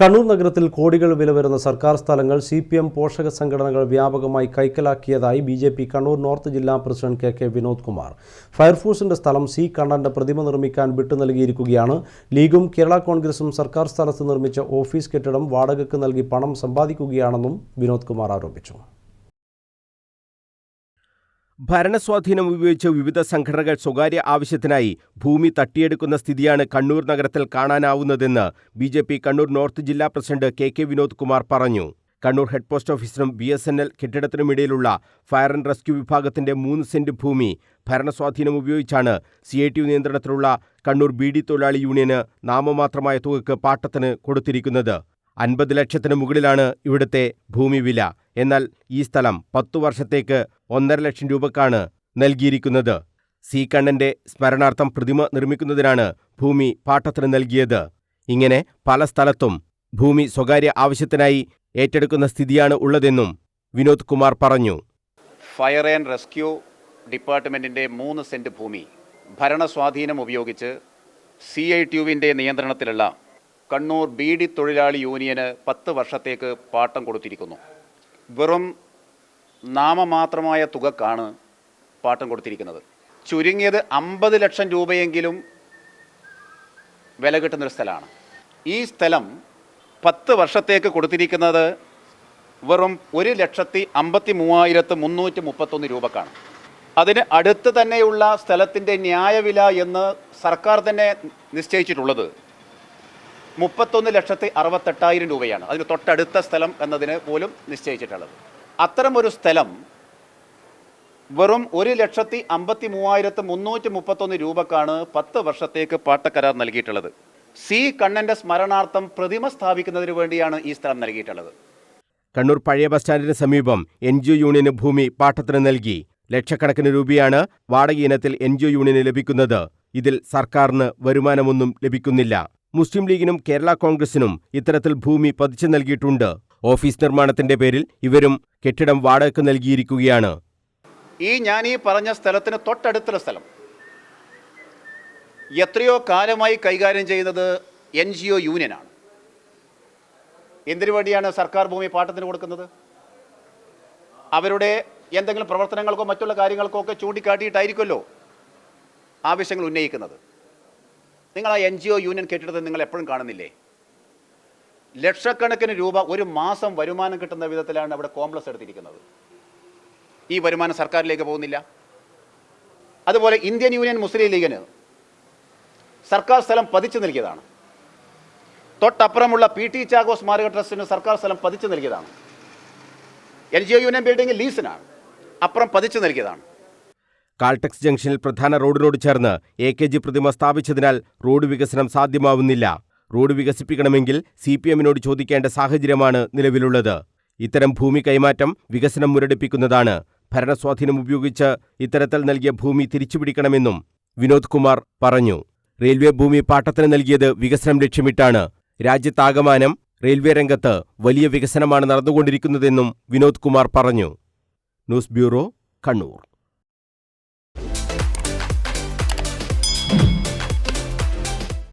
കണ്ണൂർ നഗരത്തിൽ കോടികൾ വില വരുന്ന സർക്കാർ സ്ഥലങ്ങൾ സി പി എം പോഷക സംഘടനകൾ വ്യാപകമായി കൈക്കലാക്കിയതായി B J P Kannur north ജില്ലാ president K K Vinod Kumar. ഫയർഫോഴ്സിന്റെ സ്ഥലം സി കണ്ണന്റെ പ്രതിമ നിർമ്മിക്കാൻ വിട്ടു നൽകിയിരിക്കുകയാണ്. ലീഗും കേരള കോൺഗ്രസും സർക്കാർ സ്ഥലത്ത് നിർമ്മിച്ച ഓഫീസ് കെട്ടിടം വാടകയ്ക്ക് നൽകി പണം സമ്പാദിക്കുകയാണെന്നും വിനോദ് കുമാർ ആരോപിച്ചു. ഭരണസ്വാധീനം ഉപയോഗിച്ച് വിവിധ സംഘടനകൾ സ്വകാര്യ ആവശ്യത്തിനായി ഭൂമി തട്ടിയെടുക്കുന്ന സ്ഥിതിയാണ് കണ്ണൂർ നഗരത്തിൽ കാണാനാവുന്നതെന്ന് B J P Kannur north ജില്ലാ president K K Vinod Kumar പറഞ്ഞു. കണ്ണൂർ ഹെഡ് പോസ്റ്റ് ഓഫീസിനും ബി എസ് എൻ എൽ കെട്ടിടത്തിനുമിടയിലുള്ള ഫയർ ആൻഡ് റെസ്ക്യൂ വിഭാഗത്തിന്റെ മൂന്ന് സെന്റ് ഭൂമി ഭരണസ്വാധീനം ഉപയോഗിച്ചാണ് സി ഐ ടി യു നിയന്ത്രണത്തിലുള്ള കണ്ണൂർ ബി ഡി തൊഴിലാളി യൂണിയന് നാമമാത്രമായ തുകയ്ക്ക് പാട്ടത്തിന് കൊടുത്തിരിക്കുന്നത്. അൻപത് ലക്ഷത്തിന് മുകളിലാണ് ഇവിടുത്തെ ഭൂമി വില. എന്നാൽ ഈ സ്ഥലം പത്തു വർഷത്തേക്ക് ഒന്നര ലക്ഷം രൂപക്കാണ് നൽകിയിരിക്കുന്നത്. സി കണ്ണന്റെ സ്മരണാർത്ഥം പ്രതിമ നിർമ്മിക്കുന്നതിനാണ് ഭൂമി പാട്ടത്തിന് നൽകിയത്. ഇങ്ങനെ പല സ്ഥലത്തും ഭൂമി സ്വകാര്യ ആവശ്യത്തിനായി ഏറ്റെടുക്കുന്ന സ്ഥിതിയാണ് ഉള്ളതെന്നും വിനോദ് കുമാർ പറഞ്ഞു. ഫയർ ആൻഡ് റെസ്ക്യൂ ഡിപ്പാർട്ട്മെന്റിന്റെ മൂന്ന് സെന്റ് ഭൂമി ഭരണസ്വാധീനം ഉപയോഗിച്ച് സി ഐ ടി യുവിന്റെ നിയന്ത്രണത്തിലുള്ള കണ്ണൂർ ബി ഡി തൊഴിലാളി യൂണിയന് പത്ത് വർഷത്തേക്ക് പാട്ടം കൊടുത്തിരിക്കുന്നു. വെറും നാമമാത്രമായ തുകക്കാണ് പാട്ടം കൊടുത്തിരിക്കുന്നത്. ചുരുങ്ങിയത് അമ്പത് ലക്ഷം രൂപയെങ്കിലും വില കിട്ടുന്നൊരു സ്ഥലമാണ്. ഈ സ്ഥലം പത്ത് വർഷത്തേക്ക് കൊടുത്തിരിക്കുന്നത് വെറും ഒരു ലക്ഷത്തി അമ്പത്തി മൂവായിരത്ത് മുന്നൂറ്റി മുപ്പത്തൊന്ന് രൂപക്കാണ്. അതിന് അടുത്ത് തന്നെയുള്ള സ്ഥലത്തിന്റെ ന്യായവില എന്ന് സർക്കാർ തന്നെ നിശ്ചയിച്ചിട്ടുള്ളത് മുപ്പത്തൊന്ന് ലക്ഷത്തി അറുപത്തെട്ടായിരം രൂപയാണ്. അതിന് തൊട്ടടുത്ത സ്ഥലം എന്നതിന് പോലും നിശ്ചയിച്ചിട്ടുള്ളത്. അത്തരം ഒരു സ്ഥലം വെറും ഒരു ലക്ഷത്തി അമ്പത്തി മൂവായിരത്തി മുന്നൂറ്റി മുപ്പത്തൊന്ന് രൂപക്കാണ് പത്ത് വർഷത്തേക്ക് പാട്ടക്കരാർ നൽകിയിട്ടുള്ളത്. സി കണ്ണന്റെ സ്മരണാർത്ഥം പ്രതിമ സ്ഥാപിക്കുന്നതിന് വേണ്ടിയാണ് ഈ സ്ഥലം നൽകിയിട്ടുള്ളത്. കണ്ണൂർ പഴയ ബസ് സ്റ്റാൻഡിന് സമീപം എൻ ജി യൂണിയന് ഭൂമി പാട്ടത്തിന് നൽകി. ലക്ഷക്കണക്കിന് രൂപയാണ് വാടക ഇനത്തിൽ എൻ ജി യൂണിയന് ലഭിക്കുന്നത്. ഇതിൽ സർക്കാരിന് വരുമാനമൊന്നും ലഭിക്കുന്നില്ല. മുസ്ലിം ലീഗിനും കേരള കോൺഗ്രസിനും ഇത്തരത്തിൽ ഭൂമി പതിച്ചു നൽകിയിട്ടുണ്ട്. ഓഫീസ് നിർമ്മാണത്തിന്റെ പേരിൽ ഇവരും കെട്ടിടം വാടകയ്ക്ക് നൽകിയിരിക്കുകയാണ്. ഈ ഞാൻ ഈ പറഞ്ഞ സ്ഥലത്തിന് തൊട്ടടുത്തുള്ള സ്ഥലം. എത്രയോ കാലമായി കൈകാര്യം ചെയ്യുന്നത് എൻ ജി ഒ യൂണിയനാണ് എന്തിനു വേണ്ടിയാണ് സർക്കാർ ഭൂമി പാട്ടത്തിന് കൊടുക്കുന്നത്? അവരുടെ എന്തെങ്കിലും പ്രവർത്തനങ്ങൾക്കോ മറ്റുള്ള കാര്യങ്ങൾക്കോ ഒക്കെ ചൂണ്ടിക്കാട്ടിയിട്ടായിരിക്കുമല്ലോ ആവശ്യങ്ങൾ ഉന്നയിക്കുന്നത്. നിങ്ങൾ ആ എൻ ജി ഒ യൂണിയൻ കെട്ടിടത്തിൽ നിങ്ങൾ എപ്പോഴും കാണുന്നില്ലേ? ലക്ഷക്കണക്കിന് രൂപ ഒരു മാസം വരുമാനം കിട്ടുന്ന വിധത്തിലാണ് അവിടെ കോംപ്ലക്സ് എടുത്തിരിക്കുന്നത്. ഈ വരുമാനം സർക്കാരിലേക്ക് പോകുന്നില്ല. അതുപോലെ ഇന്ത്യൻ യൂണിയൻ മുസ്ലിം ലീഗിന് സർക്കാർ സ്ഥലം പതിച്ചു നൽകിയതാണ്. തൊട്ടപ്പുറമുള്ള പി ടി ചാഗോ സ്മാരക ട്രസ്റ്റിന് സർക്കാർ സ്ഥലം പതിച്ചു നൽകിയതാണ്. L G O union building ലീസിനാണ് അപ്പുറം പതിച്ചു നൽകിയതാണ്. കാൾടെക്സ് ജംഗ്ഷനിൽ പ്രധാന റോഡിനോട് ചേർന്ന് എ കെ ജി പ്രതിമ സ്ഥാപിച്ചതിനാൽ റോഡ് വികസനം സാധ്യമാവുന്നില്ല. റോഡ് വികസിപ്പിക്കണമെങ്കിൽ സി പി എമ്മിനോട് ചോദിക്കേണ്ട സാഹചര്യമാണ് നിലവിലുള്ളത്. ഇത്തരം ഭൂമി കൈമാറ്റം വികസനം മുരടിപ്പിക്കുന്നതാണ്. ഭരണസ്വാധീനം ഉപയോഗിച്ച് ഇത്തരത്തിൽ നൽകിയ ഭൂമി തിരിച്ചുപിടിക്കണമെന്നും വിനോദ് കുമാർ പറഞ്ഞു. റെയിൽവേ ഭൂമി പാട്ടത്തിന് നൽകിയത് വികസനം ലക്ഷ്യമിട്ടാണ്. രാജ്യത്താകമാനം റെയിൽവേ രംഗത്ത് വലിയ വികസനമാണ് നടന്നുകൊണ്ടിരിക്കുന്നതെന്നും വിനോദ് കുമാർ പറഞ്ഞു. News bureau Kannur.